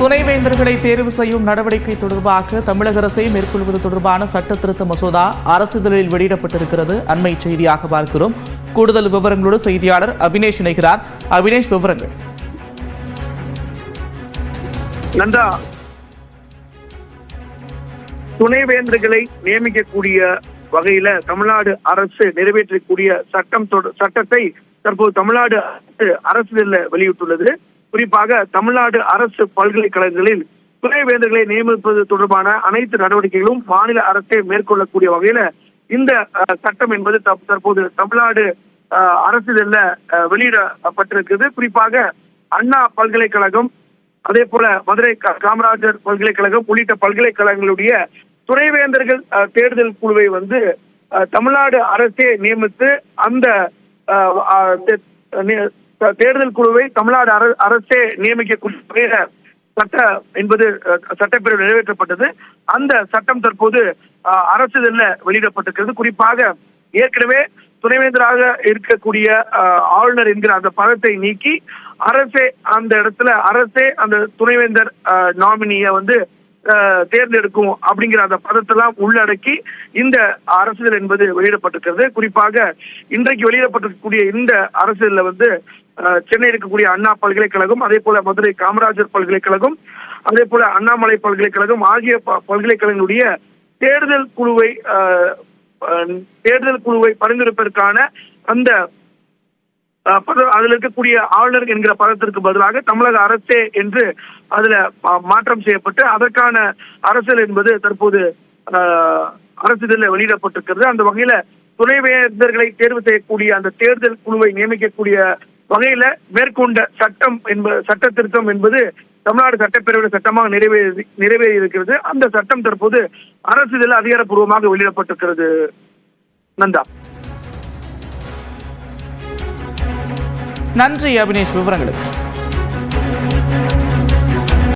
துணைவேந்தர்களை தேர்வு செய்யும் நடவடிக்கை தொடர்பாக தமிழக அரசை மேற்கொள்வது தொடர்பான சட்ட திருத்த மசோதா அரசிதழில் வெளியிடப்பட்டிருக்கிறது. அண்மை செய்தியாக பார்க்கிறோம். கூடுதல் விவரங்களோடு செய்தியாளர் அபினேஷ் இணைகிறார். அபினேஷ் விவரங்கள். நந்தா துணைவேந்தர்களை நியமிக்கக்கூடிய வகையில தமிழ்நாடு அரசு நிறைவேற்றக்கூடிய சட்டம் சட்டத்தை தற்போது தமிழ்நாடு அரசு அரசியல்ல வெளியிட்டுள்ளது. குறிப்பாக தமிழ்நாடு அரசு பல்கலைக்கழகங்களில் துணைவேந்தர்களை நியமிப்பது தொடர்பான அனைத்து நடவடிக்கைகளும் மாநில அரசே மேற்கொள்ளக்கூடிய வகையில இந்த சட்டம் என்பது தற்போது தமிழ்நாடு அஹ், அரசியல்ல வெளியிடப்பட்டிருக்கிறது. குறிப்பாக அண்ணா பல்கலைக்கழகம் அதே போல மதுரை காமராஜர் பல்கலைக்கழகம் உள்ளிட்ட பல்கலைக்கழகங்களுடைய துணைவேந்தர்கள் அஹ், தேர்தல் குழுவை வந்து அஹ், தமிழ்நாடு அரசே நியமித்து அந்த அஹ், தேர்தல் குழுவை தமிழ்நாடு அர- அரசே நியமிக்கக்கூடிய சட்ட என்பது சட்டப்பேரவை நிறைவேற்றப்பட்டது. அந்த சட்டம் தற்போது அஹ், வெளியிடப்பட்டிருக்கிறது. குறிப்பாக ஏற்கனவே துணைவேந்தராக இருக்கக்கூடிய ஆளுநர் என்கிற அந்த பதத்தை நீக்கி அரசே அந்த இடத்துல அரசே அந்த துணைவேந்தர் நாமினிய வந்து தேர்ந்தெடுக்கும் அப்படிங்கிற அந்த பதத்தெல்லாம் உள்ளடக்கி இந்த அரசியல் என்பது வெளியிடப்பட்டிருக்கிறது. குறிப்பாக இன்றைக்கு வெளியிடப்பட்டிருக்கக்கூடிய இந்த அரசியல்ல வந்து சென்னை இருக்கக்கூடிய அண்ணா பல்கலைக்கழகம் அதே போல மதுரை காமராஜர் பல்கலைக்கழகம் அதே போல அண்ணாமலை பல்கலைக்கழகம் ஆகிய ப- பல்கலைக்கழகங்களுடைய தேர்தல் குழுவை தேர்தல் குழுவை பரிந்துரைப்பதற்கான அந்த அதுல இருக்கக்கூடிய ஆளுநர் என்கிற பதத்திற்கு பதிலாக தமிழக அரசே என்று அதுல மா- மாற்றம் செய்யப்பட்டு அதற்கான அரசியல் என்பது தற்போது அரசு அரசிதழில் வெளியிடப்பட்டிருக்கிறது. அந்த வகையில துணைவேந்தர்களை தேர்வு செய்யக்கூடிய அந்த தேர்தல் குழுவை நியமிக்கக்கூடிய வகையில மேற்கொண்ட சட்டம் என்பது சட்ட திருத்தம் என்பது தமிழ்நாடு சட்டப்பேரவை சட்டமாக நிறைவேறி நிறைவேறி இருக்கிறது அந்த சட்டம் தற்போது அரசு இதில் அதிகாரப்பூர்வமாக வெளியிடப்பட்டிருக்கிறது. நந்தா. நன்றி அபினேஷ் விவரங்களுக்கு.